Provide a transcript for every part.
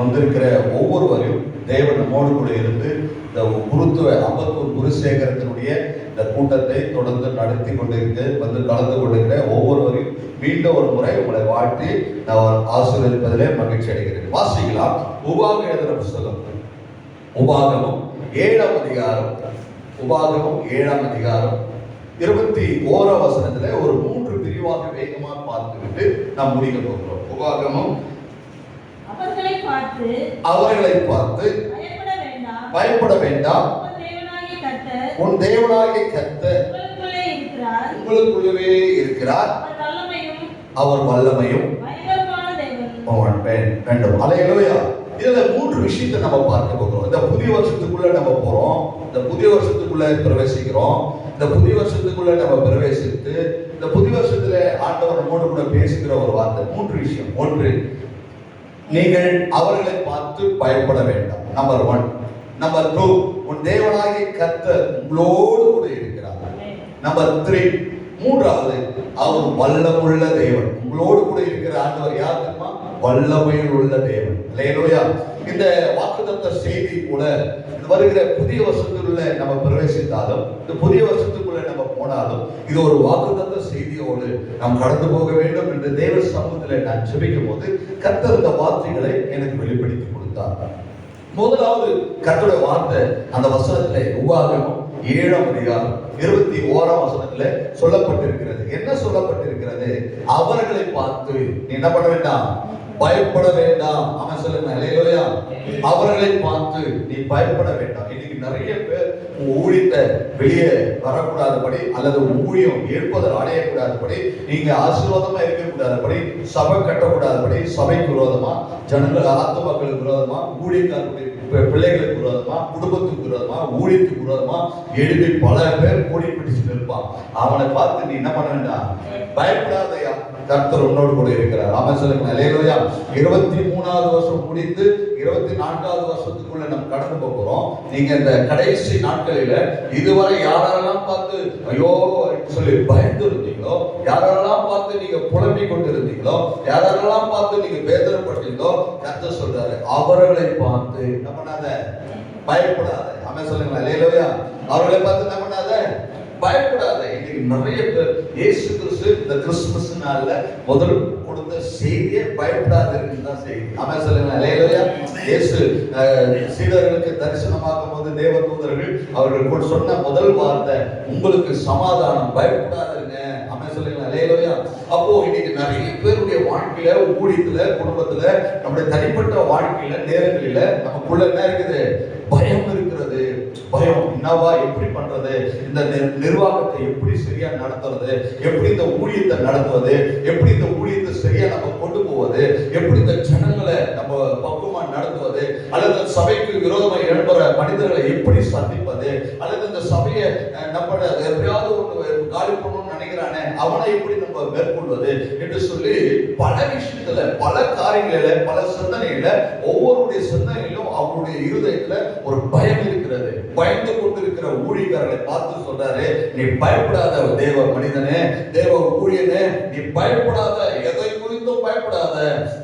வந்திருக்கிற ஒவ்வொருவரையும் தேவன் நம்மோடு கூட இருந்து இந்த குருத்துவ அம்பத்தூர் குருசேகரத்தினுடைய இந்த கூட்டத்தை தொடர்ந்து நடத்தி கொண்டிருக்க வந்து கலந்து கொண்டிருக்கிற ஒவ்வொருவரையும் மீண்டும் ஒரு முறை உங்களை வாழ்த்தி நான் ஆசீர்வதிப்பதிலே மகிழ்ச்சி அடைகிறேன். வாசிக்கலாம். உபாக எழுதுகிற புஸ்தகம். உபாகமம் ஏழாம் அதிகாரம். உபாகமம் ஏழாம் அதிகாரம். இருபத்தி ஓராம் வசனத்துல ஒரு மூன்று பிரிவாக வேகமாக பார்த்துக்கிட்டு நாம் முடிக்க போகிறோம். உபாகமம் பார்த்து அவர்களை பார்த்து பயப்பட வேண்டாம். உன் தேவனாகிய இருக்கிறார். உங்களுக்குள்ளவே இருக்கிறார். அவர் வல்லமையும் வேண்டும். அலையலோயா இதுல மூன்று விஷயத்தை நம்ம பார்க்க போகிறோம். இந்த புதிய வருஷத்துக்குள்ள நம்ம போறோம். இந்த புதிய வருஷத்துக்குள்ள பிரவேசிக்கிறோம். இந்த புதிய வருஷத்துக்குள்ள நம்ம பிரவேசித்து இந்த புதிய வருஷத்துல ஆண்டவர் நம்மோடு கூட பேசுகிற ஒரு வார்த்தை. மூன்று விஷயம். ஒன்று நீங்கள் அவர்களை பார்த்து பயப்பட வேண்டாம். நம்பர் ஒன் நம்பர் டூ உன் தேவனாகிய கர்த்தர் உங்களோடு கூட இருக்கிறார். நம்பர் த்ரீ மூன்றாவது அவர் வல்லமுள்ள தேவன். உங்களோடு கூட இருக்கிற ஆண்டவர் யார் தெரியுமா? வல்லமையில் உள்ள தேவன். இந்த வாக்குத்தத்த செய்தி கூட இந்த வருகிற புதிய வருஷத்துக்குள்ள நம்ம பிரவேசித்தாலும் இந்த புதிய வருஷத்துக்குள்ள நம்ம போனாலும் இது ஒரு வாக்குத்தத்த செய்தியோடு நாம் கடந்து போக வேண்டும் என்று தேவ சமூகத்தில் நான் ஜெபிக்கும் போது கத்தர் இந்த வார்த்தைகளை எனக்கு வெளிப்படுத்தி கொடுத்தார். முதலாவது கத்தோட வார்த்தை அந்த வசனத்துல உபாகமம் ஏழாம் அதிகாரம் இருபத்தி ஓராம் வசனத்துல சொல்லப்பட்டிருக்கிறது. என்ன சொல்லப்பட்டிருக்கிறது? அவர்களை பார்த்து. நீ என்ன பண்ண வேண்டாம்? பயப்பட வேண்டாம். அவன் சொல்லுங்க ஹalleluya. அவர்களை பார்த்து நீ பயப்பட வேண்டாம். இன்னைக்கு நிறைய பேர் உங்க ஊழியத்தை வெளியே வரக்கூடாதபடி அல்லது ஊழியம் எழுப்பதில் அடையக்கூடாதபடி நீங்க ஆசீர்வாதமா இருக்கக்கூடாதபடி சபை கட்டக்கூடாதபடி சபைக்கு விரோதமா ஜனங்கள் ஆத்மாக்களுக்கு விரோதமா ஊழியக்காரர்களுடைய பிள்ளைகளுக்கு விரோதமா குடும்பத்துக்கு விரோதமா ஊழியத்துக்கு விரோதமா எழுதி பல பேர் கோடி பிடிச்சிட்டு இருப்பான் அவனை பார்த்து நீ என்ன பண்ண வேண்டாம் பயப்படாதயா. கர்த்தர் உன்னோடு கூட இருக்கிறார். அவன் சொல்லுங்க அலையிலோயா இருபத்தி மூணாவது வருஷம் முடிந்து இருபத்தி நான்காவது வருஷத்துக்குள்ள நம்ம கடந்து போகிறோம் நீங்க இந்த கடைசி நாட்களில இதுவரை யாரெல்லாம் பார்த்து ஐயோ சொல்லி பயந்து இருந்தீங்களோ யாரெல்லாம் பார்த்து நீங்க புலம்பிக் கொண்டிருந்தீங்களோ யாரெல்லாம் பார்த்து நீங்க வேதனைப்பட்டீங்களோ கத்த சொல்றாரு அவர்களை பார்த்து என்ன பண்ணாத பயப்படாத. அவன் சொல்லுங்களா இல்லையா அவர்களை பார்த்து என்ன பண்ணாத பயப்படாத. இன்னைக்கு நிறைய பேர் இயேசு கிறிஸ்து இந்த கிறிஸ்துமஸ் நாள்ல முதல் கொடுத்த செய்தியே பயப்படாத தான் செய்தி. அவன் சொல்லுங்க. அலையிலோயா இயேசு சீடர்களுக்கு தரிசனமாகும் போது தேவ தூதர்கள் அவர்கள் கூட சொன்ன முதல் வார்த்தை உங்களுக்கு சமாதானம் பயப்படாதுங்க அவன் சொல்லுங்க. அலையிலோயா அப்போ இன்னைக்கு நிறைய பேருடைய வாழ்க்கையில ஊழியத்துல குடும்பத்துல நம்முடைய தனிப்பட்ட வாழ்க்கையில நேரங்களில நமக்குள்ள என்ன இருக்குது? பயம் இருக்கு பயம் என்னவா எப்படி பண்றது? இந்த நிர்வாகத்தை எப்படி சரியா நடத்துறது? எப்படி இந்த ஊழியத்தை நடத்துவது? எப்படி இந்த ஊழியத்தை சரியா நம்ம கொண்டு போவது? எப்படி இந்த ஜனங்களை நம்ம பக்குவமா நடத்துவது? அல்லது சபைக்கு விரோதமாக எழுப்புற மனிதர்களை எப்படி சந்திப்பது? அல்லது இந்த சபையை நம்ம எப்படியாவது ஒன்று காலி பண்ணணும்னு நினைக்கிறானே அவனை எப்படி நம்ம மேற்கொள்வது என்று சொல்லி பல விஷயத்துல பல காரியங்களில பல சிந்தனையில ஒவ்வொருடைய சிந்தனையிலும் அவருடைய இருதயத்துல ஒரு பயம் இருக்கிறது. பயந்து கொண்டிருக்கிற ஊழியர்களை பார்த்து சொல்றாரு நீ பயப்படாத தேவ மனிதனே தேவ ஊழியனே நீ பயப்படாத எதை பயப்படாத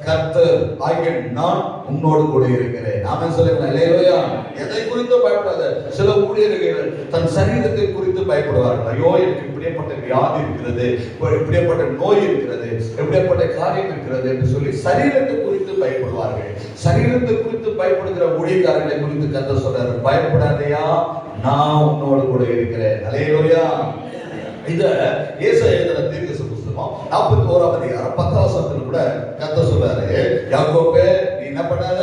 கர்த்தர் ஆகிய நான் உன்னோடு கூட இருக்கிறேன். நாம சொல்லுங்க இல்லையா எதை குறித்தும் பயப்படாத சில ஊழியர்கள் தன் சரீரத்தை குறித்து பயப்படுவார்கள். ஐயோ எனக்கு இப்படியேப்பட்ட வியாதி இருக்கிறது இப்படியேப்பட்ட நோய் இருக்கிறது இப்படியேப்பட்ட காரியம் இருக்கிறது என்று சொல்லி சரீரத்தை குறித்து பயப்படுவார்கள். சரீரத்தை குறித்து பயப்படுகிற ஊழியக்காரர்களை குறித்து கத்த சொல்றாரு பயப்படாதையா நான் உன்னோடு கூட இருக்கிறேன். அலையோயா இத ஏச எழுதுற தீர்க்க புஸ்தகம் நாற்பத்தி ஓராம் அதிகாரம் பத்தாம் வசனத்துல கூட கத்த சொல்றாரு யாக்கோப்பே நீ என்ன பண்ணாத?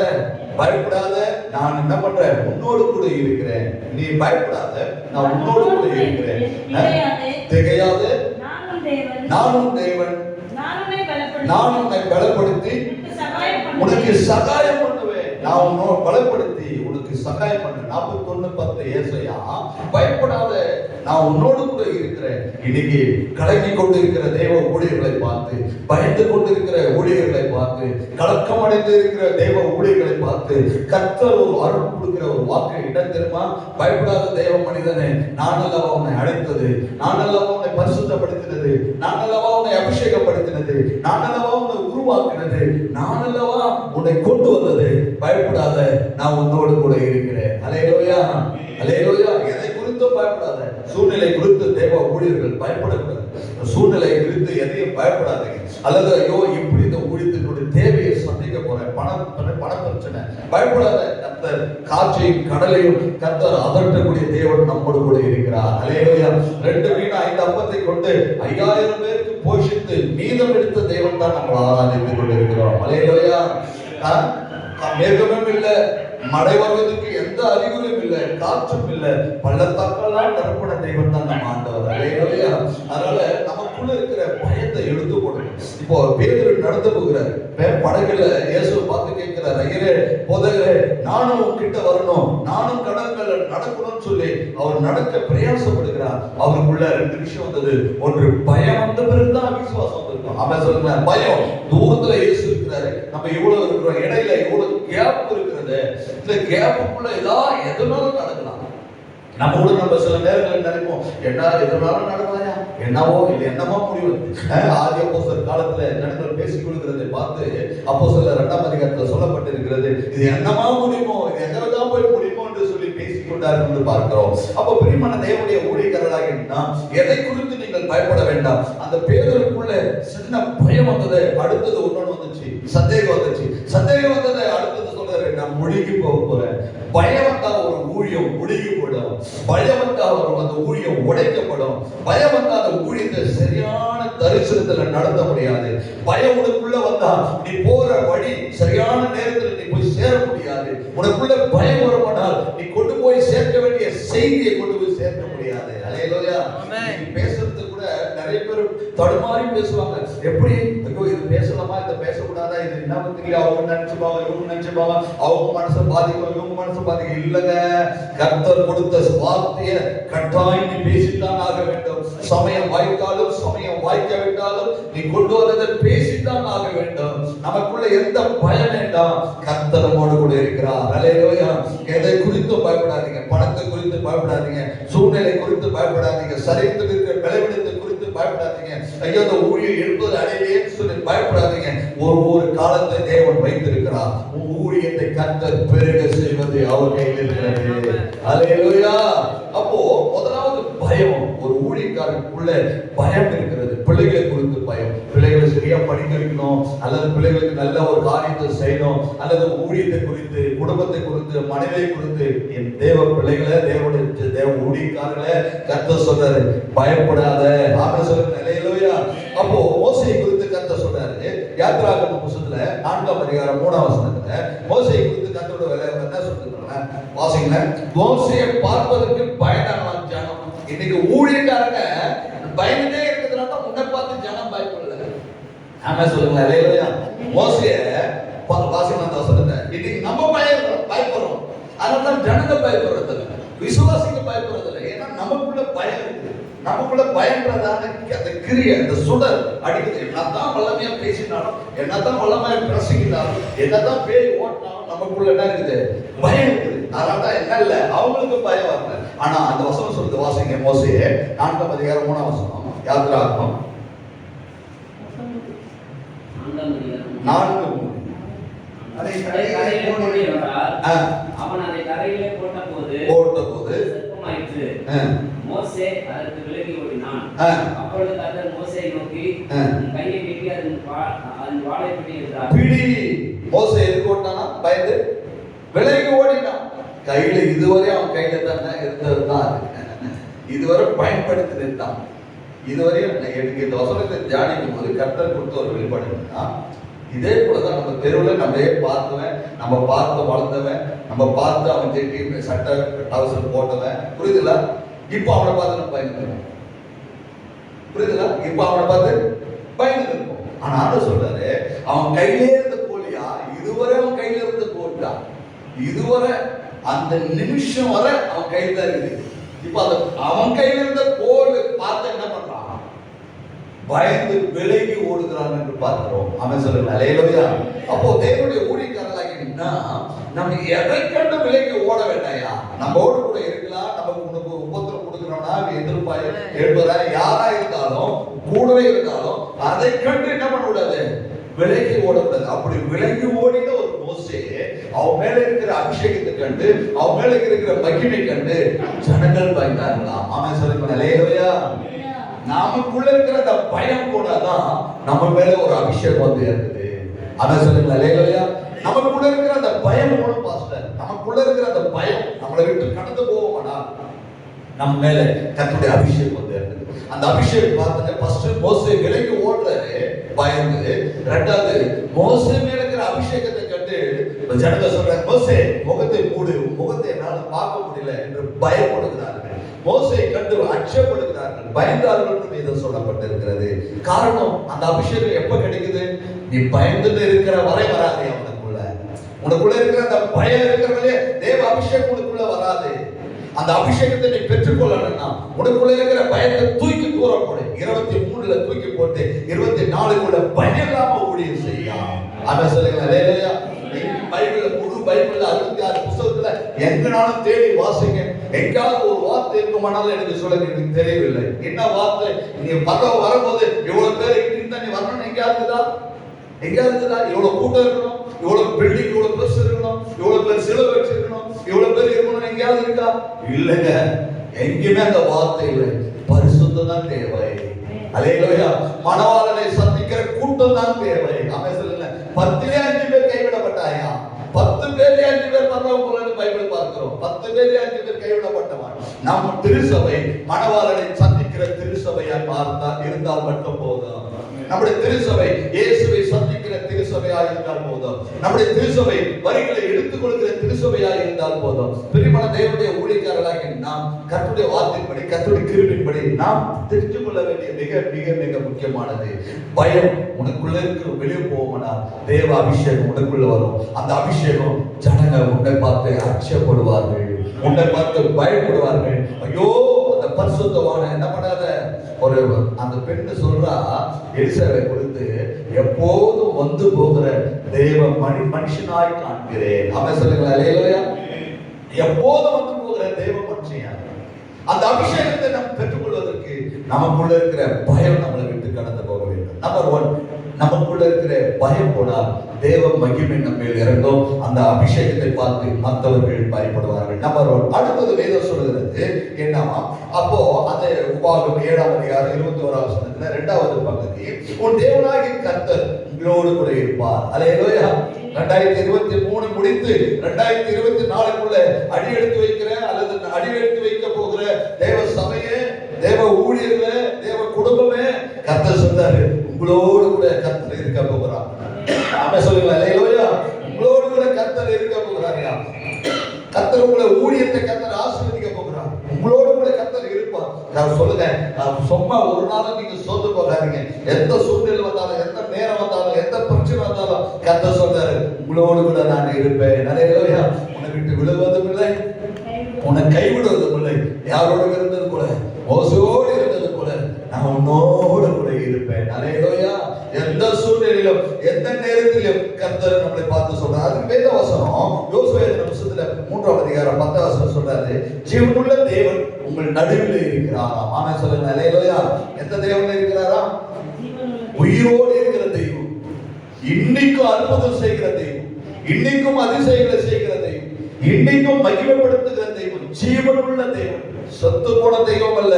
பயப்படாத. நான் என்ன பண்றேன்? உன்னோடு கூட இருக்கிறேன். நீ பயப்படாத. நான் உன்னோடு கூட இருக்கிறேன். திகையாதே. நானும் தேவன். நானும் உன்னை பலப்படுத்தி உனக்கு சகாயம் நான் உன்னோட பலப்படுத்தி உனக்கு சகாயம் பண்ண நாற்பத்தொன்னு பத்து ஏசையா பயப்படாத நான் உன்னோடு கூட இருக்கிறேன். இன்னைக்கு கலங்கி கொண்டு இருக்கிற தேவ ஊழியர்களை பார்த்து பயந்து கொண்டு இருக்கிற ஊழியர்களை பார்த்து கலக்கம் அடைந்து இருக்கிற தேவ ஊழியர்களை பார்த்து கத்தர் ஒரு அருள் கொடுக்கிற ஒரு வாக்கு இடம் தெரியுமா பயப்படாத தேவ மனிதனே நான் அல்லவா உன்னை அழைத்தது? நான் அல்லவா உன்னை பரிசுத்தப்படுத்தினது? நான் அல்லவா உன்னை அபிஷேகப்படுத்தினது? நான் அல்லவா உன்னை உருவாக்கினது. நான் அல்லவா உன்னை கொண்டு வந்தது. பயப்படாத நான் உன்னோடு கூட இருக்கிறேன். அலையலோயா. அலையலோயா. எதை குறித்தும் பயப்படாத. சூழ்நிலை குறித்து தேவ ஊழியர்கள் பயப்படக்கூடாது. சூழ்நிலை குறித்து எதையும் பயப்படாதீங்க. அல்லது ஐயோ இப்படி இந்த ஊழியத்தினுடைய தேவையை சந்திக்க போறேன். பணம் பண பிரச்சனை. பயப்படாத. கர்த்தர் காற்றையும் கடலையும் கர்த்தர் அதட்டக்கூடிய தேவன் நம்மோடு கூட இருக்கிறார். அலையலோயா ரெண்டு மீன் ஐந்து அப்பத்தை கொண்டு ஐயாயிரம் பேருக்கு போஷித்து மீதம் எடுத்த தேவன் தான் நம்ம ஆராதித்துக் கொண்டிருக்கிறோம். அலையலோயா மேகமும் இல்லை மழை வருவதற்கு எந்த அறிகுறியும் இல்லை காற்றும் இல்லை பள்ளத்தாக்கெல்லாம் நிரப்பின தெய்வம் தான் நம்ம ஆண்டவர். அலையலோயா அதனால நமக்குள்ள இருக்கிற பயத்தை எடுத்து போடணும் இப்போ பேதர் நடந்து போகிறார். படகுல இயேசு பார்த்து கேட்கிறார் ஐயரே போதகரே நானும் உங்ககிட்ட வரணும் நானும் கடற்கரை நடக்கணும்னு சொல்லி அவர் நடக்க பிரயாசப்படுகிறார். அவருக்குள்ள ரெண்டு விஷயம் வந்தது. ஒன்று பயம் வந்த பிறகுதான் விசுவாசம் வந்திருக்கும். அவன் சொல்லுங்க. பயம். தூரத்துல இயேசு இருக்கிறாரு. நம்ம இவ்வளவு இருக்கிறோம். இடையில இவ்வளவு கேப் இருக்கிறது. இந்த கேப்புக்குள்ள ஏதாவது எதுனாலும் நடக்கலாம். நம்ம கூட நம்ம சில நேரங்களில் நினைப்போம் என்ன எதுனாலும் நடக்கலையா என்னவோ இது என்னமோ முடிவு. ஆதி அப்போஸ்தலர் காலத்துல ஜனங்கள் பேசிக் கொடுக்கிறதை பார்த்து அப்போ சில இரண்டாம் அதிகாரத்தில் சொல்லப்பட்டிருக்கிறது. இது என்னமா முடியுமோ இது எங்கதான் போய் முடியுமோ என்று சொல்லி பேசிக் கொண்டார்கள் என்று பார்க்கிறோம். அப்போ பிரிமன தேவனுடைய ஊழியர்களாக நாம் எதை குறித்து நீங்கள் பயப்பட வேண்டாம்? அந்த பேருக்குள்ள சின்ன பயம் வந்தது அடுத்தது ஒன்னொன்னு வந்துச்சு சந்தேகம் வந்துச்சு. சந்தேகம் வந்தது அடுத்தது சொல்றாரு நான் முழுகி போக போறேன். பயம் வந்தா ஒரு ஊழியம் முழுகி போடும் பயம் வந்தா ஒரு அந்த ஊழியம் உடைக்கப்படும். பயம் வந்தா அந்த ஊழியத்தை சரியான தரிசனத்துல நடத்த முடியாது. பயம் உனக்குள்ள வந்தா நீ போற வழி சரியான நேரத்துல நீ போய் சேர முடியாது. உனக்குள்ள பயம் வருமானால் நீ கொண்டு போய் சேர்க்க வேண்டிய செய்தியை கொண்டு போய் சேர்க்க முடியாது. அலையலோயா. நீ பேசுறது கூட நிறைய பேர் தடுமாறி பேசுவாங்க. எப்படி? ஐயோ இது பேசலாமா? இதை பேசக்கூடாதா? இது என்ன தெரியல அவங்க நினைச்சுப்பாங்க இவங்க நினைச்சுப்பாங்க. அவங்க மனசை பாதிக்கும் இவங்க மனசை பாதிக்கும். இல்லைங்க. கர்த்தர் கொடுத்த வார்த்தையை கட்டாயம் நீ பேசித்தான் ஆக வேண்டும். சமயம் வாய்த்தாலும் சமயம் வாய்க்காவிட்டாலும் நீ கொண்டு வரதை பேசித்தான் ஆக வேண்டும். நமக்குள்ள எந்த பயம் வேண்டாம். கர்த்தர் கூட இருக்கிறார். அலையிலோயா எதை குறித்தும் பயப்படாதீங்க. பணத்தை குறித்து பயப்படாதீங்க. சூழ்நிலை குறித்து பயப்படாதீங்க. சரீரத்தில் இருக்கிற விளைவிடத்தை குறித்து பயப்படாதீங்க. ஐயோ அந்த ஊழியர் எழுப்பது அடையலையேன்னு சொல்லி பயப்படாதீங்க. ஒரு ஒரு காலத்தை தேவன் வைத்திருக்கிறார். உன் ஊழியத்தை கர்த்தர் பெருக செய்வது அவர் கையில் இருக்கிறது அலையிலோயா அப்போ முதலாவது பயம் ஒரு பயம் இருக்கிறது. பிள்ளைகளை குறித்து பயம். பிள்ளைகளை சரியா படிக்க வைக்கணும் அல்லது பிள்ளைகளுக்கு நல்ல ஒரு காரியத்தை செய்யணும். அல்லது ஊழியத்தை குறித்து குடும்பத்தை குறித்து மனைவியை குறித்து. என் தேவ பிள்ளைகளை தேவனுடைய தேவ ஊழியக்காரர்களை கத்த சொல்றாரு பயப்படாத. ஆக சொல்ற நிலையிலோயா அப்போ ஓசையை குறித்து கத்த சொல்றாரு. யாத்ராகம புசத்துல நான்காம் அதிகாரம் மூணாம் வசனத்துல மோசையை குறித்து கத்தோட வேலை என்ன சொல்றாங்க வாசிங்களேன் மோசையை பார்ப்பதற்கு பயனான ஜனம் இன்னைக்கு ஊழியக்காரங்க பயந்துட்டே இருக்கிறதுனால தான் முன்ன பார்த்து ஜனம் பயப்படல. ஆமா சொல்லுங்க. அலையிலோயா மோசைய அந்த வசனத்தை இன்னைக்கு நம்ம பயம் பயப்படுறோம். அதனால தான் ஜனங்க பயப்படுறது இல்ல. விசுவாசிங்க பயப்படுறது இல்லை ஏன்னா நமக்குள்ள பயம் நமக்குள்ள பயன்றதான அந்த கிரிய அந்த சுடர் அடிக்குது. என்னதான் வல்லமையா பேசினாலும் என்னதான் வல்லமையா பிரசங்கினாலும் என்னதான் பேய் ஓட்டினாலும் நமக்குள்ள என்ன இருக்குது? பயம் இருக்குது. அதனால தான் என்ன இல்லை? அவங்களுக்கு பயம் வரல. ஆனா அந்த வசனம் சொல்றது வாசிங்க மோசையே நான்காம் அதிகாரம் மூணாம் வசனம். அதிகாரம். நான்கு அவன் அதை கரையிலே போட்ட போது செப்பமாயிற்று. ஆ, மோசே அதற்கு விலகி ஓடினான். அப்பொழுது கர்த்தர் மோசேயை நோக்கி கையை நீட்டி அதன் அதன் வாளை பிடி என்றார். பிடி. மோசை எதுக்கு ஓட்டானா பயந்து விலைக்கு ஓடினான். கையில இதுவரை அவன் கையில தானே இருந்தது தான் இதுவரை பயன்படுத்தினது தான் இதுவரையும் எனக்கு இந்த வசனத்தை தியானிக்கும் போது கர்த்தர் கொடுத்த ஒரு வெளிப்பாடு என்னன்னா, இதே போலதான் நம்ம தெருவில் நம்மளே பார்த்தவன் நம்ம பார்த்து வளர்ந்தவன் நம்ம பார்த்து அவன் ஜெட்டி சட்டை டவுசர் போட்டவன். புரியுதுல இப்போ அவனை பார்த்து நம்ம பயந்துருக்கோம் புரியுதுல இப்போ அவனை பார்த்து பயந்துருக்கோம் ஆனா ஆண்டவர் சொல்றாரு அவன் கையிலே இருந்த கோழியா? இதுவரை அவன் கையில இருந்த கோழியா? இதுவரை அந்த நிமிஷம் வரை அவன் கையில தான் இருக்குது. இப்போ அந்த அவன் கையில இருந்த கோல் பார்த்து என்ன பண்றான்? பயந்து விலகி ஓடுகிறான் என்று பார்க்கிறோம். அவன் சொல்லுங்க. அலையிலவையா அப்போ தேவனுடைய ஊழியக்காரர்களாகினா நம்ம எதை கண்டு விலைக்கு ஓட வேண்டாயா? நம்மோடு கூட இருக்கலாம் நம்ம உனக்கு எதிர்ப்பாய் என்பதா யாரா இருந்தாலும் கூடவே இருந்தாலும் அதை கண்டு என்ன பண்ண கூடாது விலைக்கு ஓடக்கூடாது. அப்படி விலைக்கு ஓடின ஒரு மோசே அவன் மேல இருக்கிற அபிஷேகத்தை கண்டு அவன் மேல இருக்கிற மகிமை கண்டு ஜனங்கள் பயந்தார்களாம் ஆமென் சொல்லுங்க நிலையவையா நமக்குள்ள இருக்கிற அந்த பயம் கூட தான் நம்ம மேல ஒரு அபிஷேகம் வந்து இருக்குது ஆமென் சொல்லுங்க நிலையவையா நமக்குள்ள இருக்கிற அந்த பயம் கூட பாஸ்டர் நமக்குள்ள இருக்கிற அந்த பயம் நம்மளை விட்டு கடந்து போவோம் நம்ம மேல கத்துடைய அபிஷேகம் வந்து அந்த அபிஷேகம் பார்த்துட்டு ஃபர்ஸ்ட் மோசே விலைக்கு ஓடுறாரு பயந்து. ரெண்டாவது மோசே மேல இருக்கிற அபிஷேகத்தை கண்டு இப்ப ஜனங்க சொல்றாங்க மோசே முகத்தை மூடு. முகத்தை என்னால பார்க்க முடியல என்று பயப்படுகிறார்கள். மோசை கண்டு அச்சப்படுகிறார்கள். பயந்தார்கள் என்று வேதம் சொல்லப்பட்டிருக்கிறது. காரணம் அந்த அபிஷேகம் எப்ப கிடைக்குது? நீ பயந்துட்டு இருக்கிற வரை வராதே அவனுக்குள்ள. உனக்குள்ள இருக்கிற அந்த பயம் இருக்கிறவங்களே தேவ அபிஷேகம் உனக்குள்ள வராது. அந்த அபிஷேகத்தை நீ பெற்றுக்கொள்ளணும்னா உனக்குள்ள இருக்கிற பயத்தை தூக்கி தூர போடு இருபத்தி மூணுல தூக்கி போட்டு இருபத்தி நாலுக்குள்ள பயம் இல்லாம ஊழியம் செய்யலாம் அதான் சொல்லுங்க அலேலூயா. பைபிள்ல முழு பைபிள்ல அறுபத்தி ஆறு புத்தகத்துல எங்கனாலும் தேடி வாசிங்க. எங்காவது ஒரு வார்த்தை இருக்குமானாலும் எனக்கு சொல்லுங்க எனக்கு தெரியவில்லை. என்ன வார்த்தை? நீ பக்கம் வரும்போது இவ்வளவு பேர் இருந்தா நீ வரணும்னு எங்கேயாவது எங்கேயாவது இவ்வளவு கூட்டம் இருக்கணும். இவ்வளவு பில்டிங் இவ்வளவு பெருசு இருக்கணும். இவ்வளவு பேர் சிலுவை வச்சிருக்கணும் இவ்வளவு பேர் இருக்கணும் எங்கேயாவது இருக்கா இல்லைங்க. எங்கேயுமே அந்த வார்த்தை இல்லை. பரிசுத்தம் தான் தேவை அலையிலோயா மணவாளனை சந்திக்கிற கூட்டம் தான் தேவை அவன் சொல்லுங்க பத்திலே அஞ்சு பேர் கைவிடப்பட்டாயா? பத்து பேர்ல அஞ்சு பேர் பரலோகம் பைபிள் பார்க்கிறோம். பத்து பேர்ல அஞ்சு பேர் கைவிடப்பட்டவன். நம்ம திருசபை மணவாளனை சந்திக்கிற திருசபையாய் பார்த்தா இருந்தால் மட்டும் போதும். நம்முடைய திருசபை இயேசுவை சந்திக்கிற திருசபையாக இருந்தால் போதும். நம்முடைய திருசபை வரிகளை எடுத்துக் கொள்கிற திருசபையாக இருந்தால் போதும். பெருமான தேவனுடைய ஊழியக்காரர்களாக நாம் கத்துடைய வார்த்தையின்படி கத்துடைய கிருவின்படி நாம் தெரிந்து கொள்ள வேண்டிய மிக மிக மிக முக்கியமானது. பயம் உனக்குள்ள இருக்கிற வெளியே போவோம்னா தேவ அபிஷேகம் உனக்குள்ள வரும். அந்த அபிஷேகம் ஜனங்க உன்னை பார்த்து அச்சப்படுவார்கள். உன்னை பார்த்து பயப்படுவார்கள். ஐயோ பரிசுத்தமான என்ன பண்ணாத? ஒரு அந்த பெண்ணு சொல்றா எலிசாவை கொடுத்து எப்போதும் வந்து போகிற தெய்வ மணி மனுஷனாய் காண்கிறேன். அவன் சொல்லுங்களா இல்லையா எப்போதும் வந்து போகிற தெய்வ மனுஷன் அந்த அபிஷேகத்தை நாம் பெற்றுக்கொள்வதற்கு நமக்குள்ள இருக்கிற பயம் நம்மளை விட்டு கடந்து போக வேண்டும். நம்பர் ஒன் நமக்குள்ள இருக்கிற பயம் போனால் தேவ மகிமை நம்ம இறங்கும். அந்த அபிஷேகத்தை பார்த்து மற்றவர்கள் பயப்படுவார்கள். Number one. அடுத்தது வேதம் சொல்கிறது என்னவா அப்போ அந்த உபாகம் ஏழாம் அதிகாரம் இருபத்தி ஓராவது சொன்னதுல ரெண்டாவது பகுதி உன் தேவனாகி கர்த்தர் உங்களோடு கூட இருப்பார். அலையலோயா ரெண்டாயிரத்தி இருபத்தி மூணு முடிந்து ரெண்டாயிரத்தி இருபத்தி நாலுக்குள்ள அடி எடுத்து வைக்கிற அல்லது அடி எடுத்து வைக்க போகிற தேவ சபையே தேவ ஊழியர்களே தேவ குடும்பமே கர்த்தர் சொன்னாரு உங்களோடு கூட கர்த்தர் இருக்க போகிறார். அவன் சொல்லுவேன் உங்களோடு கூட கர்த்தர் இருக்க போகிறாரியா கர்த்தர் உங்களை ஊழியத்தை கர்த்தர் ஆசீர்வதிக்க போகிறார். உங்களோடு கூட கர்த்தர் இருப்பார். நான் சொல்லுங்க சும்மா ஒரு நாளும் நீங்க சோர்ந்து போகாதீங்க. எந்த சூழ்நிலை வந்தாலும் எந்த நேரம் வந்தாலும் எந்த பிரச்சனை வந்தாலும் கர்த்தர் சொல்றாரு உங்களோடு கூட நான் இருப்பேன். அல்லேலூயா உன்னை விட்டு விழுவதும் இல்லை உன்னை கைவிடுவதும் இல்லை. யாரோடு இருந்தது போல மோசோடு இருந்தது போல நான் உன்னோடு இருப்பேன். அலையலோயா எந்த சூழ்நிலையிலும் எந்த நேரத்திலும் கர்த்தர் நம்மளை பார்த்து சொல்றாரு. அது வேத வசனம் யோசுவே புத்தகத்துல மூன்றாம் அதிகாரம் பத்தாம் வசனம் சொல்றாரு. ஜீவனுள்ள தேவன் உங்கள் நடுவில் இருக்கிறாராம். ஆனா சொல்லுங்க அலையலோயா எந்த தேவன் இருக்கிறாராம்? உயிரோடு இருக்கிற தெய்வம். இன்னைக்கும் அற்புதம் செய்கிற தெய்வம். இன்னைக்கும் அதிசயங்களை செய்கிற தெய்வம். இன்னைக்கும் மகிமைப்படுத்துகிற தெய்வம். ஜீவனுள்ள தேவன். சொத்து போன தெய்வம் அல்ல.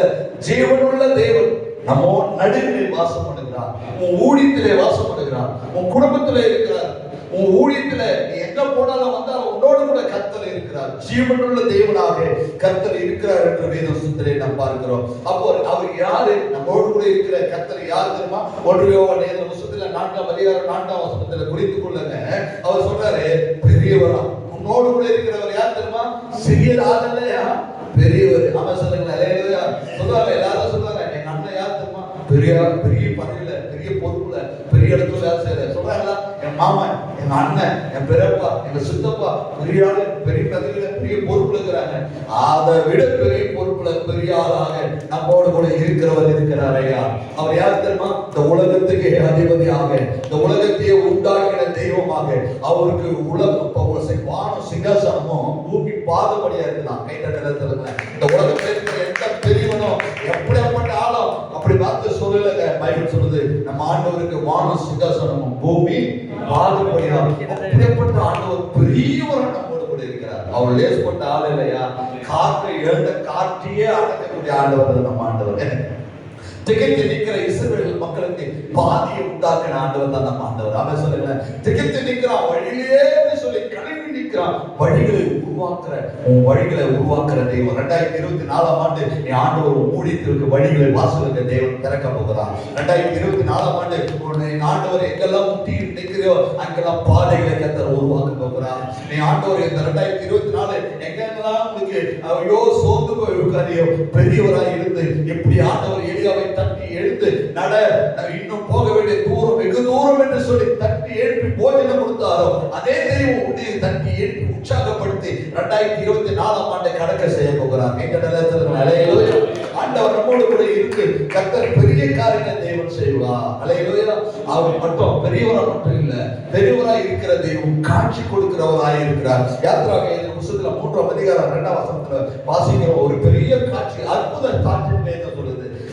ஜீவனுள்ள தேவன். நம்ம நடுவிலே வாசம் பண்ணுகிறார் உன் ஊழியத்திலே வாசம் பண்ணுகிறார் உன் குடும்பத்திலே இருக்கிறார். உன் ஊழியத்துல நீ எங்க போனாலும் வந்தாலும் உன்னோடு கூட கர்த்தர் இருக்கிறார். ஜீவனுள்ள தேவனாக கர்த்தர் இருக்கிறார் என்ற வேதத்திலே நாம் பார்க்கிறோம். அப்போ அவர் யாரு? நம்மோடு கூட இருக்கிற கர்த்தர் யார் தெரியுமா? ஒன்றையோ நேர ஏழு வருஷத்துல நான்காம் அதிகாரம் நான்காம் வசனத்துல குறித்து கொள்ளுங்க. அவர் சொல்றாரு பெரியவரா உன்னோடு கூட இருக்கிறவர் யார் தெரியுமா? சிறியர் இல்லையா பெரியவர். அவன் சொல்லுங்க அலையா சொல்லுவாங்க எல்லாரும் சொல்லுவாங்க எங்க அண்ணன் யார் தெரியுமா பெரிய பெரிய பதவியில பெரிய பொறுப்புல பெரிய இடத்துல வேலை செய்யற. சொல்றாங்களா என் மாமன் எங்க அண்ணன் என் பெரியப்பா எங்க சித்தப்பா பெரிய ஆளு பெரிய பதவியில பெரிய பொறுப்புல இருக்கிறாங்க. அதை விட பெரிய பொறுப்புல பெரிய ஆளாக நம்மோட கூட இருக்கிறவர் இருக்கிறார் ஐயா. அவர் யார் தெரியுமா? இந்த உலகத்துக்கு அதிபதியாக இந்த உலகத்தையே உண்டாக்கின தெய்வமாக. அவருக்கு உலகம் வானம் சிங்காசனமும் பூமி பாதபடியா இருக்கலாம் கைட்ட நிலத்துல இந்த உலகத்தை இருக்கிற எந்த பெரியவனோ எப்படியாப்பட்ட ஆளும் அப்படி பார்த்து சொல்லலங்க பைபிள் வான சிங்காசனமும் பூமி பாதபடியா அப்படிப்பட்ட ஆண்டவர் ஆண்டவர் பெரியவராக நம்மோடு கூட இருக்கிறார் அவர் லேஸ் போட்ட ஆள் இல்லையா? காற்றை எழுந்த காற்றையே அடக்கக்கூடிய ஆண்டவர் நம்ம ஆண்டவர். திகைத்து நிற்கிற இஸ்ரவேல் மக்களுக்கு பாதியை உண்டாக்கின ஆண்டவர் தான் நம்ம ஆண்டவர். அவன் சொல்லல திகைத்து நிற்கிற வழியிலே சொல்லி வழிகளை உருவாக்குற உன் வழிகளை உருவாக்குற தெய்வம். ரெண்டாயிரத்தி இருபத்தி நாலாம் ஆண்டு நீ ஆண்டவர் ஊழியத்திற்கு வழிகளை வாசலுக்கு தேவன் திறக்க போகிறான் ரெண்டாயிரத்தி இருபத்தி நாலாம் ஆண்டு உன்னை ஆண்டவர் எங்கெல்லாம் முட்டி நிற்கிறியோ அங்கெல்லாம் பாதைகளை கத்தர் உருவாக்க போகிறார் நீ ஆண்டவர் இந்த ரெண்டாயிரத்தி இருபத்தி நாலு எங்கெல்லாம் உங்களுக்கு ஐயோ சோர்ந்து போய் இருக்காதியோ பெரியவராய் இருந்து எப்படி ஆண்டவர் எளியாவை தட்டி எழுந்து நட. இன்னும் போக வேண்டிய தூரம் வெகு தூரம் என்று சொல்லி தட்டி எழுப்பி போஜனம் கொடுத்தாரோ அதே தெய்வம் உன்னை தட்டி எழுப்பி உற்சாகப்படுத்தி ரெண்டாயிரத்தி இருபத்தி நாலாம் ஆண்டை கடக்க செய்ய போகிறார். எங்க நிலத்தில் அலையிலோயா. ஆண்டவர் நம்மோடு கூட இருக்கு கத்தர் பெரிய காரியங்களை தெய்வம் செய்வா அலையிலோயா. அவர் மட்டும் பெரியவரா மட்டும் இல்ல பெரியவராய் இருக்கிற தெய்வம் காட்சி கொடுக்கிறவராய் இருக்கிறார். யாத்ராக இந்த புத்தகத்துல மூன்றாம் அதிகாரம் இரண்டாம் வசனத்துல வாசிக்கிற ஒரு பெரிய காட்சி அற்புத காட்சி வேதம்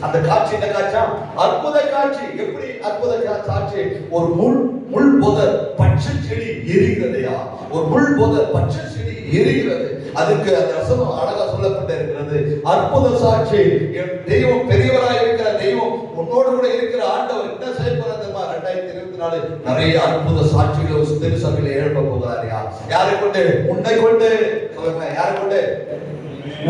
அந்த காட்சி என்ன காட்சா அற்புத காட்சி. எப்படி அற்புத காட்சி? ஒரு முள் முள் புதர் பச்சை செடி எரிகிறதையா ஒரு முள் புதர் பச்சை செடி எரிகிறது. அதுக்கு அந்த வசனம் அழகா சொல்லப்பட்டிருக்கிறது. அற்புத சாட்சி. தெய்வம் பெரியவராய் இருக்கிற தெய்வம் உன்னோடு கூட இருக்கிற ஆண்டவர் என்ன செய்யப்படுற தெரியுமா? ரெண்டாயிரத்தி இருபத்தி நாலு நிறைய அற்புத சாட்சிகளை திருசபையில எழுப்ப போகிறாரியா யாரை கொண்டு? உன்னை கொண்டு. சொல்லுங்க யாரை கொண்டு?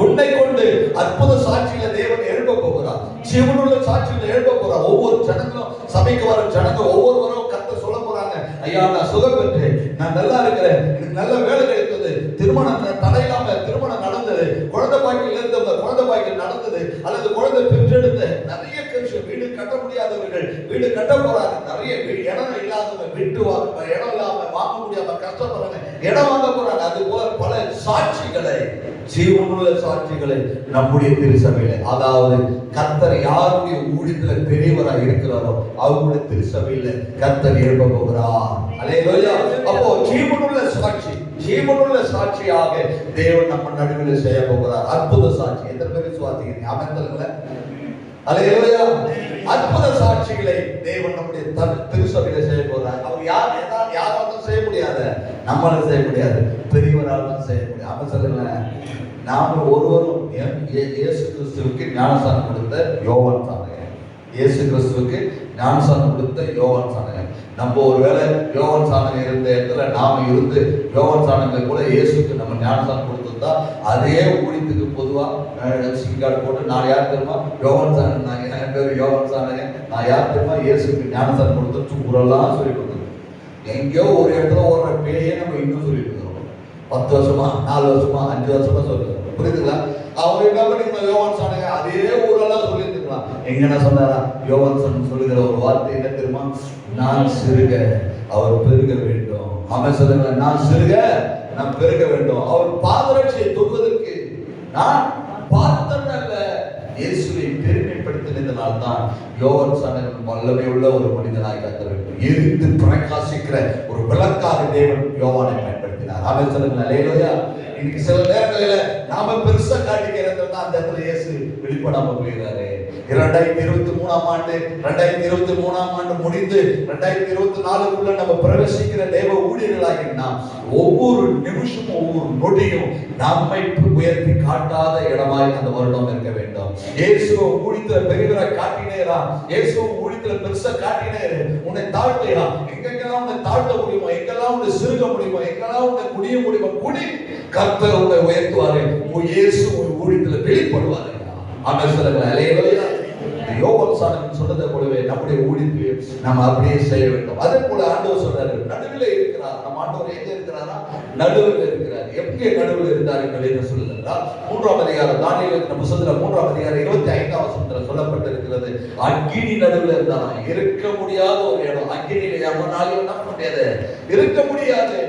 உன்னை கொண்டு. அற்புத சாட்சியில தேவன் எழுப்ப போகிறார் ஜீவனுள்ள சாட்சியில எழுப்ப போறார் ஒவ்வொரு ஜனங்களும் சபைக்கு வர ஜனங்க ஒவ்வொருவரும் கத்த சொல்ல போறாங்க. ஐயா நான் சுகம் பெற்றேன். நான் நல்லா இருக்கிறேன். எனக்கு நல்ல வேலை கிடைத்தது. திருமணம் தடையில்லாம திருமணம் நடந்தது. குழந்தை பாய்க்கில் இருந்தவங்க குழந்தை பாய்க்கில் நடந்தது. அல்லது குழந்தை பெற்றெடுத்த நிறைய விஷயம் வீடு கட்ட முடியாதவர்கள் வீடு கட்ட போறாங்க. நிறைய இடம் இல்லாதவங்க விட்டு வாங்க இடம் இல்லாம வாங்க முடியாம கஷ்டப்படுறாங்க இடம் வாங்க போறாங்க. அது போல பல சாட்சிகளை ஜீவனுள்ள சாட்சிகளை நம்முடைய திருச்சபையில அதாவது கத்தர் யாருடைய ஊழியத்துல பெரியவராக இருக்கிறாரோ அவங்களுடைய திருச்சபையில கத்தர் எழுப்ப போகிறார் அல்லேலூயா அப்போ ஜீவனுள்ள சாட்சி ஜீவனுள்ள சாட்சியாக தேவன் நம்ம நடுவில் செய்ய போகிறார் அற்புத சாட்சி. எத்தனை பேர் விசுவாசிக்கிறீங்க? அமைந்தல்ல அல்லேலூயா அற்புத சாட்சிகளை தேவன் நம்முடைய த- திருசபையில செய்ய போறார் அவங்க யார் எதாவது யாராலும் செய்ய முடியாது நம்மளால செய்ய முடியாது. பெரியவரால் செய்ய முடியாது. அப்ப நாம ஒருவரும் இயேசு கிறிஸ்துவுக்கு ஞானசாரம் கொடுத்த யோவான் சாதகன் இயேசு கிறிஸ்துவுக்கு ஞானசாரம் கொடுத்த யோவான் சாதகன் நம்ம ஒருவேளை யோவான் சாதகம் இருந்த இடத்துல நாம இருந்து யோவான் சாதகங்கள் கூட இயேசுக்கு நம்ம ஞானசாரம் கொடுத்துருந்தா அதே ஊழியத்துக்கு பொதுவாக சிங்காடு போட்டு நான் யார் தெரியுமா? யோவான் சாணகன் நான் என் பேர் யோவான் சாதகன் நான் யார் தெரியுமா? இயேசுக்கு ஞானசாரம் கொடுத்து ஊரெல்லாம் சொல்லி கொடுத்துருக்கோம் எங்கேயோ ஒரு இடத்துல ஓடுற பேயே நம்ம இன்னும் சொல்லிட்டு இருக்கிறோம் பத்து வருஷமா நாலு வருஷமா அஞ்சு வருஷமா சொல்லுங்க புரியுதுங்களா? அவர் என்ன பண்ணிருக்கலாம் யோவான் சொன்னாங்க அதே ஊரெல்லாம் சொல்லியிருந்துக்கலாம் எங்க என்ன சொன்னாரா? யோவான் சொல்லுகிற ஒரு வார்த்தை என்ன தெரியுமா? நான் சிறுக அவர் பெருக வேண்டும். அவன் சொல்லுங்க நான் சிறுக நான் பெருக வேண்டும். அவர் பாதரட்சியை தொடுவதற்கு நான் பார்த்தன் அல்ல. இயேசுவை பெருமைப்படுத்தினதனால் தான் யோவான் சாணகன் வல்லமை உள்ள ஒரு மனிதனாய் கத்த வேண்டும். எரிந்து பிரகாசிக்கிற ஒரு விளக்காக தேவன் யோவானை பயன்படுத்தினார். அவன் சொல்லுங்க லேலோயா இன்னைக்கு சில நேரங்களில நாம பெருசா காட்டிக்கிறது அந்த இடத்துல இயேசு வெளிப்படாம போயிடுறாரு. இரண்டாயிரத்தி இருபத்தி மூணாம் ஆண்டு ரெண்டாயிரத்தி இருபத்தி மூணாம் ஆண்டு முடிந்து ரெண்டாயிரத்தி இருபத்தி நாலுக்குள்ள நம்ம பிரவேசிக்கிற தேவ ஊழியர்களாகினா ஒவ்வொரு நிமிஷமும் ஒவ்வொரு நொடியும் நம்மை உயர்த்தி காட்டாத இடமாய் அந்த வருடம் இருக்க வேண்டும். இயேசுவை ஊழித்துல பெரியவரை காட்டினேரா? இயேசுவை ஊழித்துல பெருசா காட்டினேரு. உன்னை தாழ்த்தையா எங்கெங்கெல்லாம் உன்னை தாழ்த்த முடியுமா எங்கெல்லாம் உன்னை சிறுக முடியுமா எங்கெல்லாம் உன்னை குடிய முடியுமா குடி. கர்த்தர் உங்களை உயர்த்துவாரு. உன் இயேசு உன் ஊழியத்தில் வெளிப்படுவாரு. ஆமென் சொல்லுங்க அலையலையா யோகம் சாணம் சொன்னதை போலவே நம்முடைய ஊழியத்தை நம்ம அப்படியே செய்ய வேண்டும். அதே போல ஆண்டவர் சொல்றாரு நடுவில் இருக்கிறார். நம்ம ஆண்டவர் எங்க இருக்கிறாரா? நடுவில் இருக்கிறார். எங்கே நடுவில் இருந்தார் என்று வேதம் சொல்லுகிறார் மூன்றாம் அதிகாரம் தானியல் நம்ம புத்தகத்துல மூன்றாம் அதிகாரம் இருபத்தி ஐந்தாம் வசனத்துல சொல்லப்பட்டிருக்கிறது. அக்கினி நடுவில் இருந்தாரா இருக்க முடியாத ஒரு இடம். அக்கினியில எவனாலும் என்ன பண்ண முடியாது. இருக்க முடியாது.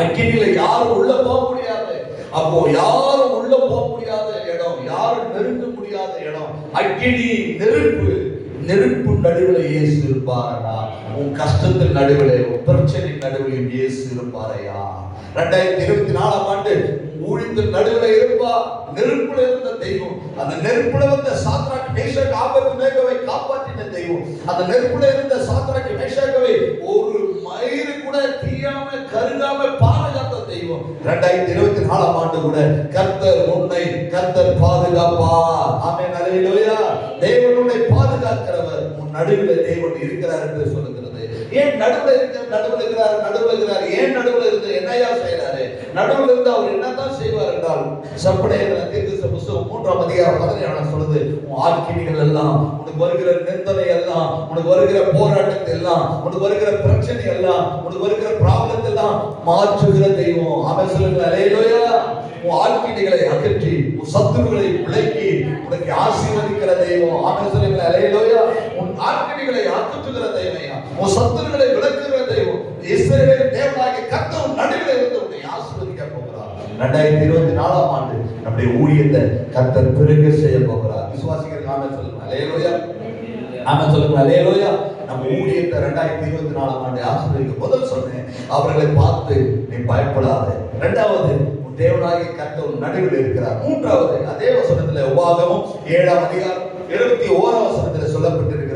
அக்கினியில யாரும் உள்ள போக முடியாது அப்போ யாரும் உள்ள போக முடியாத இடம் யாரும் நெருங்க முடியாத இடம். அக்கினி நெருப்பு நெருப்பு நடுவில் இயேசு இருப்பாரா உன் கஷ்டத்தின் நடுவில் உன் பிரச்சனை நடுவில் இயேசு இருப்பாரையா ரெண்டாயிரத்தி இருபத்தி நாலாம் ஆண்டு ஊழியத்தின் நடுவில் இருப்பா நெருப்புல இருந்த தெய்வம். அந்த நெருப்புல வந்த சாத்ராக் மேஷக் ஆபத்து மேகவை காப்பாற்றின தெய்வம். அந்த நெருப்புல இருந்த சாத்ராக் மேஷாக்கவை ஒரு மயிறு கூட தீயாம கருகாம பாதுகாத்த தெய்வம். ரெண்டாயிரத்தி இருபத்தி நாலாம் ஆண்டு கூட கர்த்தர் உன்னை கர்த்தர் பாதுகாப்பா ஆமே நிறைய தேவன் உன்னை பாதுகாக்கிறவர். உன் நடுவில் தேவன் இருக்கிறார் என்று சொல்லுகிறார். ஏன் நடுவில் இருக்க நடுவில் இருக்கிறார் நடுவில் இருக்கிறார்? ஏன் நடுவில் இருந்து என்னையா செய்யறாரு நடுவில் இருந்து அவர் என்னதான் செய்வார் என்றால் சப்படையில தீர்க்க புஸ்தகம் மூன்றாம் அதிகாரம் பதினேழாம் சொல்லுது உன் ஆக்கினிகள் எல்லாம் உனக்கு வருகிற நிந்தனை எல்லாம் உனக்கு வருகிற போராட்டத்தை எல்லாம் உனக்கு வருகிற பிரச்சனை எல்லாம் உனக்கு வருகிற ப்ராப்ளத்தை எல்லாம் மாற்றுகிற தெய்வம். அவன் சொல்லுங்க அலையிலோயா உன் ஆக்கினிகளை அகற்றி உன் சத்துருகளை உழைக்கி உனக்கு ஆசீர்வதிக்கிற தெய்வம். அவன் சொல்லுங்க அலையிலோயா உன் ஆக்கினிகளை அகற்றுகிற தெய்வம் உன் விளக்குகிற தெய்வம். இஸ்ரவேல் தேவனாகிய கர்த்தர் நடுவில் இருந்து உன்னை ஆசீர்வதிக்க போகிறார். ரெண்டாயிரத்தி இருபத்தி நாலாம் ஆண்டு நம்முடைய ஊழியத்தை கர்த்தர் பெருக செய்ய போகிறார். விசுவாசிகள் நாம சொல்லுங்க. அலையலோயா ஆமா சொல்லுங்க. அலையலோயா நம்ம ஊழியத்தை ரெண்டாயிரத்தி இருபத்தி நாலாம் ஆண்டு ஆசிரியருக்கு முதல் சொன்னேன். அவர்களை பார்த்து நீ பயப்படாத. ரெண்டாவது உன் தேவனாகிய கர்த்தர் நடுவில் இருக்கிறார். மூன்றாவது அதே வசனத்துல உபாகமும் ஏழாம் அதிகாரம் எழுபத்தி ஓராம் வசனத்துல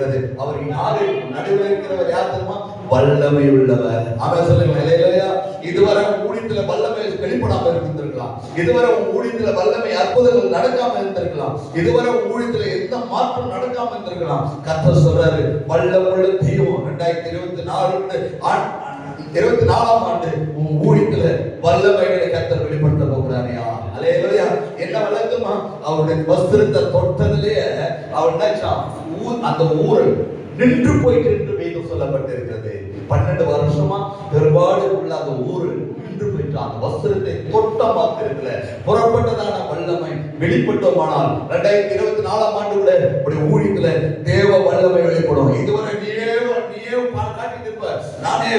இருக்கிறது. அவர் யாரு நடுவில் இருக்கிறவர் யார் தெரியுமா? வல்லமை உள்ளவர். அவன் சொல்லுங்க இல்லையா இதுவரை உன் ஊழியத்துல வல்லமை வெளிப்படாம இருந்திருக்கலாம். இதுவரை உன் ஊழியத்துல வல்லமை அற்புதங்கள் நடக்காம இருந்திருக்கலாம். இதுவரை உன் ஊழியத்துல எந்த மாற்றம் நடக்காம இருந்திருக்கலாம். கத்த சொல்றாரு வல்லமுள்ள தெய்வம் ரெண்டாயிரத்தி இருபத்தி நாலு இருபத்தி நாலாம் ஆண்டு உன் ஊழியத்துல வல்லமைகளை கத்தர் வெளிப்படுத்த போகிறாரியா அலையா என்ன வழக்கமா அவருடைய வஸ்திரத்தை தொட்டதுலேயே அவர் என்ன ஊர் அந்த ஊர் நின்று போயிட்டு என்று வேதம் சொல்லப்பட்டிருக்கிறது. பன்னெண்டு வருஷமா பெரும்பாடு உள்ள அந்த ஊரு நின்று போயிட்டு அந்த வஸ்திரத்தை தொட்ட பார்த்திருக்கல புறப்பட்டதான வல்லமை வெளிப்பட்டோமானால் ரெண்டாயிரத்தி இருபத்தி நாலாம் ஆண்டு கூட இப்படி ஊழியத்துல தேவ வல்லமை வெளிப்படும். இதுவரை நீயே நீயே காட்டிட்டு இருப்ப. நானே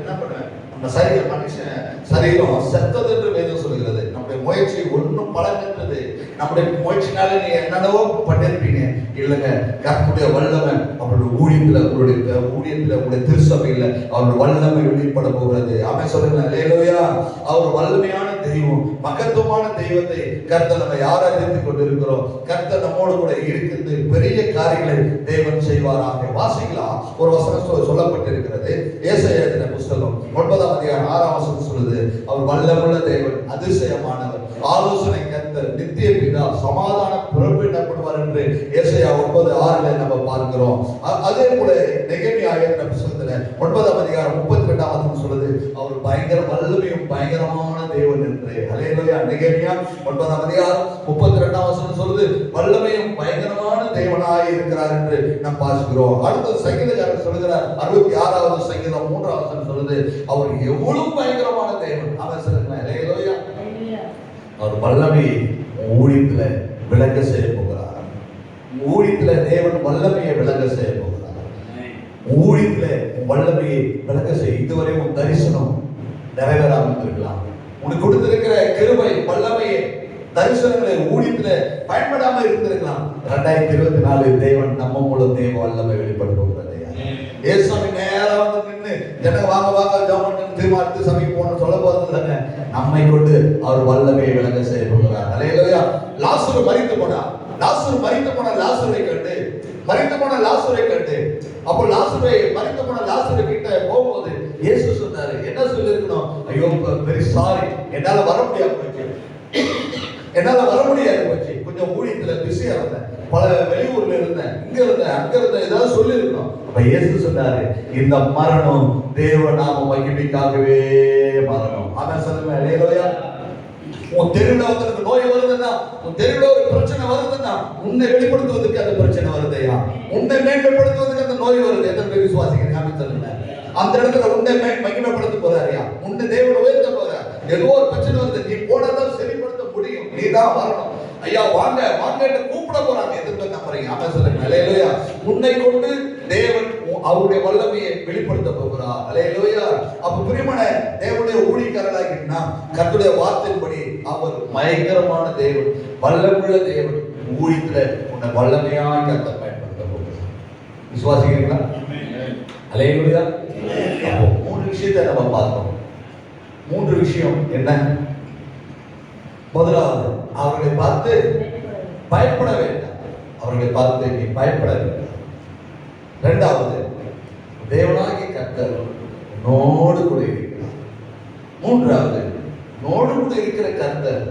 என்ன பண்ணுவேன்? அந்த சரீர மனுஷன் சரீரம் செத்தது என்று வேதம் சொல்கிறது. முயற்சி ஒன்றும் பலனற்றது நம்முடைய முயற்சினால நீ என்னென்னவோ பண்ணிருப்பீங்க. இல்லைங்க கற்புடைய வல்லமை அவருடைய ஊழியத்தில் உங்களுடைய ஊழியத்தில் உங்களுடைய திருச்சபையில் அவருடைய வல்லமை வெளிப்பட போகிறது. அவன் சொல்லுங்க லேலோயா அவர் வல்லமையான தெய்வம் மகத்துவமான தெய்வத்தை கர்த்தர் நம்ம ஆராதித்துக் கொண்டிருக்கிறோம்? கர்த்தர் நம்மோடு கூட இருக்கிறது பெரிய காரியங்களை தேவன் செய்வாராக. வாசிக்கலாம். ஒரு வசனம் சொல்லப்பட்டிருக்கிறது. ஏசாயா புஸ்தகம் ஒன்பதாம் அதிகாரம் ஆறாம் வசனம் சொல்லுது அவர் வல்லமுள்ள தேவன் அதிசயமானவர். ஆலோசனை கர்த்தர் நித்திய பிதா சமாதான பிறப்பு எனப்படுவார் என்று ஏசையா ஒன்பது ஆறுல நம்ம பார்க்கிறோம். அதே போல நெகமியா என்ற புஸ்தகத்துல ஒன்பதாம் அதிகாரம் முப்பத்தி ரெண்டாம் சொல்லுது. அவர் பயங்கர வல்லமையும் பயங்கரமான தேவன் என்று. அலையலையா நெகமியா ஒன்பதாம் அதிகாரம் முப்பத்தி ரெண்டாம் வசனம் சொல்லுது. வல்லமையும் பயங்கரமான தேவனாய் இருக்கிறார் என்று நாம் பார்க்கிறோம். அடுத்த சங்கீதக்காரர் சொல்லுகிறார். அறுபத்தி ஆறாவது சங்கீதம் மூன்றாவது சொல்லுது. அவர் எவ்வளவு பயங்கரமான தேவன். அவர் சொல்லுங்க அவர் வல்லமையை ஊழியத்துல விளங்க செய்ய போகிறார். ஊழியத்துல தேவன் வல்லமையை விளங்க செய்ய போகிறார். ஊழியத்துல வல்லமையை விளங்க செய்ய இதுவரை உன் தரிசனம் நிறைவேறாமல் இருக்கலாம் உனக்கு கொடுத்திருக்கிற கிருபை வல்லமையை தரிசனங்களை ஊழியத்துல பயன்படாம இருந்திருக்கலாம். ரெண்டாயிரத்தி இருபத்தி நாலு தேவன் நம்ம மூலம் தேவ வல்லமை வெளிப்பட போகிறது ஏசாமி நேரா வந்து நின்னு ஜனங்க வாங்க வாங்க ஜாமன் தீர்மானித்து சபைக்கு போன சொல்ல போறது இல்லைங்க. நம்மை கொண்டு அவர் வல்லமையை விளங்க செய்ய போகிறார் அலையிலோயா லாசுரு மறித்து போனா லாசுரு மறித்து போன லாசுரை கண்டு மறித்து போன லாசுரை கண்டு அப்போ லாசுரை மறித்து போன லாசுரை கிட்ட போகும்போது இயேசு சொன்னாரு என்ன சொல்லியிருக்கணும்? ஐயோ வெரி சாரி என்னால வர முடியாது போச்சு. என்னால வர முடியாது போச்சு. கொஞ்சம் ஊழியத்துல பிஸியா இருந்தேன். பல வெளியூர்ல இருந்தேன். இங்க இருந்தேன் அங்க இருந்தேன் ஏதாவது சொல்லியிருக்கணும். அப்ப இயேசு சொன்னாரு இந்த மரணம் தேவ நாம மகிமைக்காகவே மரணம். அதான் சொல்லுங்க லேலோயா உன் தெருவில் ஒருத்தருக்கு நோய் வருதுன்னா உன் தெருவில் ஒரு பிரச்சனை வருதுன்னா உன்னை வெளிப்படுத்துவதற்கு அந்த பிரச்சனை வருதையா? உன்னை மேன்மைப்படுத்துவதற்கு அந்த நோய் வருது. எத்தனை பேர் விசுவாசிக்கிறீங்க? அப்படின்னு சொல்லுங்க. அந்த இடத்துல உன்னை மே- மகிமைப்படுத்த போறாரியா? உன்னை தேவன் உயர்த்த போற ஏதோ ஒரு பிரச்சனை வருது. நீ போனதான் சரிப்படுத்த முடியும். நீ தான் வரணும். ஐயா வாங்க வாங்க கூப்பிட போறாங்க. எதிர்ப்பு நம்புறீங்க ஆமா சொல்லுங்க. அலையலோயா உன்னை கொண்டு தேவன் அவருடைய வல்லமையை வெளிப்படுத்த போகிறார். அலையலோயா அப்ப பிரியமான தேவனுடைய ஊழியக்காரர்களாகினா கத்துடைய வார்த்தையின்படி அவர் பயங்கரமான தேவன் வல்லமுள்ள தேவன் ஊழியத்துல உன்னை வல்லமையாய் கத்த பயன்படுத்த போகிறார். விசுவாசிக்கிறீங்களா? அலையலோயா அப்போ மூணு விஷயத்தை நம்ம பார்த்தோம் மூன்று விஷயம் என்ன? முதலாவது அவர்களை பார்த்து பயப்பட வேண்டாம். அவர்களை பார்த்து நீ பயப்பட வேண்டாம். இரண்டாவது தேவனாகிய கர்த்தர் நோடு கூட இருக்கிறார். மூன்றாவது நோடு கூட இருக்கிற கர்த்தர்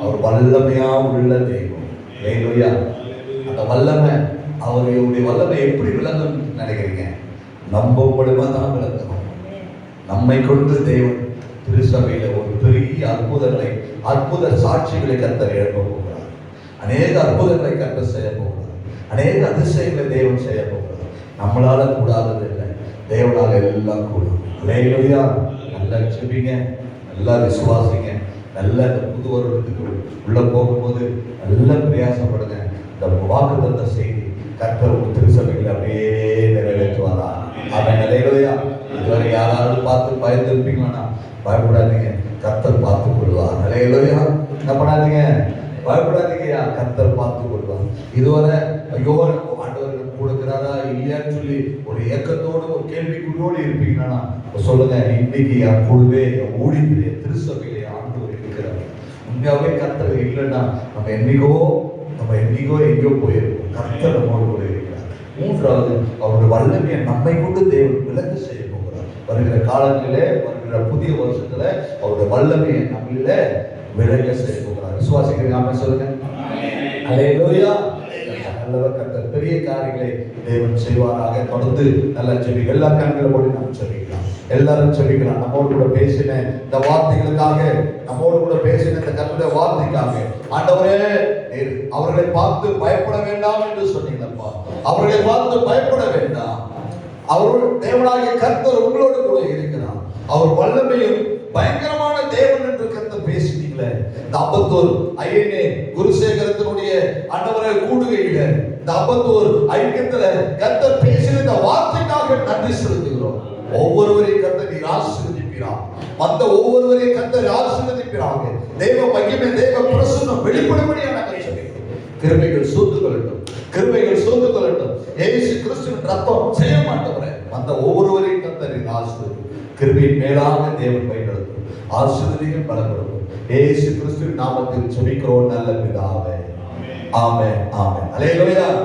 அவர் வல்லமையா உள்ள தெய்வம். அந்த வல்லமை அவருடைய வல்லமை எப்படி விளங்கும் நினைக்கிறீங்க? நம்ம மூலமா தான் விளங்கும் நம்மை கொண்டு தேவன் திருசபையில ஒரு பெரிய அற்புதங்களை அற்புத சாட்சிகளை கத்தர் எழுப்ப போகிறார் அநேக அற்புதங்களை கர்த்தர் செய்ய போகிறார் அநேக அதிசயங்களை தெய்வம் செய்ய போகிறார் நம்மளால கூடாதது இல்லை. தேவனால் எல்லாம் கூடும். அலையிலையா. நல்லா செபிங்க நல்லா விசுவாசிங்க. நல்ல புது வருடத்துக்கு உள்ள போகும்போது நல்ல பிரயாசப்படுங்க. இந்த வாக்கு தந்த செய்தி கர்த்தர் உங்க திருசபையில் அப்படியே நிறைவேற்றுவாரா? அவன் நிலையிலையா இதுவரை யாராவது பார்த்து பயந்துருப்பீங்களா பயப்படாதீங்க. கர்த்தர் பார்த்து கொள்வார் நிலையிலையா என்ன பண்ணாதீங்க பயப்படாதீங்கய்யா பார்த்து கொள்வார். இதுவரை ஐயோ ஆண்டவர் கொடுக்கிறாரா இல்லையான்னு சொல்லி ஒரு ஏக்கத்தோடு ஒரு கேள்விக்குள்ளோடு இருப்பீங்கன்னா சொல்லுங்க இன்னைக்கு என் குழுவே என் ஊழியத்திலே திருசபையிலே ஆண்டவர் இருக்கிறார். உண்மையாவே கத்தர் இல்லைன்னா நம்ம என்னைக்கோ நம்ம என்னைக்கோ எங்கேயோ போயிருக்கோம் கத்தர் நம்மோடு கூட இருக்கிறார். மூன்றாவது அவருடைய வல்லமையை நம்மை கொண்டு தேவன் விலங்கு செய்ய போகிறார். வருகிற காலங்களிலே வருகிற புதிய வருஷத்துல அவருடைய வல்லமையை நம்மள விலக செய்ய போகிறார். விசுவாசிக்கிறீங்க? ஆமென். சொல்லுங்க. அல்லேலூயா நல்லவர் கர்த்தர் பெரிய காரியங்களை தேவன் செய்வாராக. தொடர்ந்து நல்ல செவி எல்லா கண்களை போடி நாம் செவிக்கலாம் எல்லாரும் செவிக்கலாம் நம்மோடு கூட பேசின இந்த வார்த்தைகளுக்காக நம்மோடு கூட பேசின இந்த கர்த்தருடைய வார்த்தைக்காக ஆண்டவரே அவர்களை பார்த்து பயப்பட வேண்டாம் என்று சொன்னீங்கப்பா அவர்களை பார்த்து பயப்பட வேண்டாம். அவர்கள் தேவனாகிய கர்த்தர் உங்களோடு கூட இருக்கிறார். அவர் வல்லமையும் பயங்கரமான தேவன் என்று கருத்து பேசினீங்களே இந்த அம்பத்தூர் ஐயனே குருசேகரத்தினுடைய அண்டவரை கூடுகையில இந்த அம்பத்தூர் ஐக்கியத்துல கத்த பேசின இந்த வார்த்தைக்காக நன்றி செலுத்துகிறோம். ஒவ்வொருவரையும் கத்த நீர் ஆசிர்வதிப்பீரா மத்த ஒவ்வொருவரையும் கத்த ஆசீர்வதிப்பீராக. தேவ மகிமை தேவ பிரசன்னம் வெளிப்படும்படியா நாங்கள் கிருமைகள் சூழ்ந்து கொள்ளட்டும் கிருமைகள் சூழ்ந்து கொள்ளட்டும் ஏசு கிறிஸ்துவின் ரத்தம் செய்ய மாட்டவரே அந்த ஒவ்வொருவரையும் கத்த நீ ஆசிர்வதி கிருபையின் மேலாக தேவன் பயன்படுத்தும். ஆசிரியர்கள் பலப்படும் ஏசு கிறிஸ்துவின் நாமத்தில் செபிக்கிறோம் நல்ல பிதாவே. ஆமென் ஆமென். அலையலோயா.